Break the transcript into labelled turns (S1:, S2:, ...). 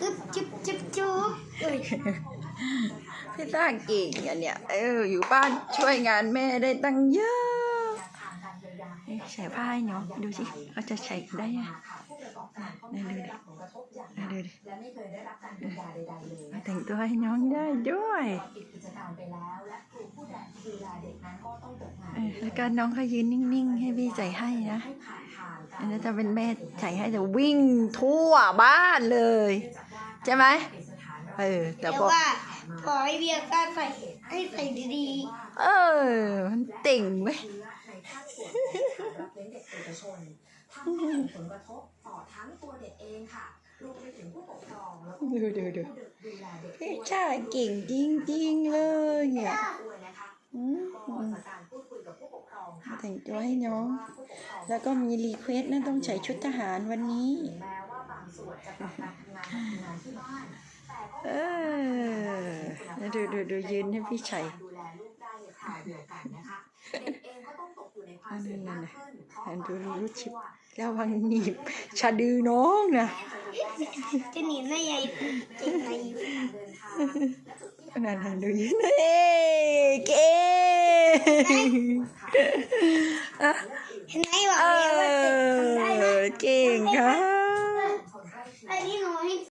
S1: อึบจุ๊บจุ๊บจุ๊บเอ้ย
S2: พี่ต้าเก่งอะเนี่ยเอออยู่บ้านช่วยงานแม่ได้ตั้งเยอะใส่ผ้าให้น้องดูสิเขาจะใส่ได้ไหมนี่ดูดินี่ดูดิ
S3: และไม่เคยได้รับกา
S2: แต่งตัวให้น้องได้ด้วย
S3: แล้วและครูผู้ดูแลเด็กนั้นก็ต้องตกงาน
S2: เออแล้วก็น้องก็ยืนนิ่งๆ ให้พี่ใส่ให้นะ
S3: ให้ผ่านทางกา
S2: อั
S3: ร
S2: นนี้จะเป็นแม่ใส่ให้แต่วิ่งทั่วบ้านเลย ใช่ไหม
S3: เป็นสถาน
S2: เออแต่
S1: แต่
S2: พอ
S1: ว่าขอให้เบียร์กล้าใส่ให้ใส่ดี
S2: เออมันติ่งเว้ย
S3: เชื้อในภาคส่วนของสถานรับเลี้ยงเด็กเอกชนทำให้ส่งผลกระทบต่อทั้งตัวเด็กเองค่ะรวมไปถึงผู้ปกครองแล้วก็
S2: ดูดูดู
S3: ผู้ดูแลเด็ก
S2: พี่ชายเก่งจริงๆเลยเนี่ย
S3: ด้วยนะคะ
S2: อืม แต่งตัวให้น้อง
S3: ว่าผู้ปกครอง
S2: แล้วก็มีรีเควสนะต้องใส่ชุดทหารวันนี้
S3: แม้ว่าบางส่วนจะกลับมาทำงานมาทำงานที่บ้านแต่ก็
S2: เออแล้วดูดูดูยืนให้พี่ชัย
S3: ดูแลลูกได้ในคราวเดียวกันนะคะเด็กเองก็ต้องตกอยู่ในความเสี่ยงมากขึ้นเพราะ
S2: อัน
S3: ค
S2: ดู
S3: วาม
S2: รู้
S3: ไม่
S2: ชิบ
S3: รู้ว่า
S2: ระวังหนีบชะดือน้องนะ
S1: ๆจะหนีไม่ใหญ่เก่งใน
S2: นั่นนั่นดูยืนเอ้เก่ง
S1: เห็นไหมบอก
S2: เอ
S1: แล้วว่าทำได้นะ
S2: อเก่งครับ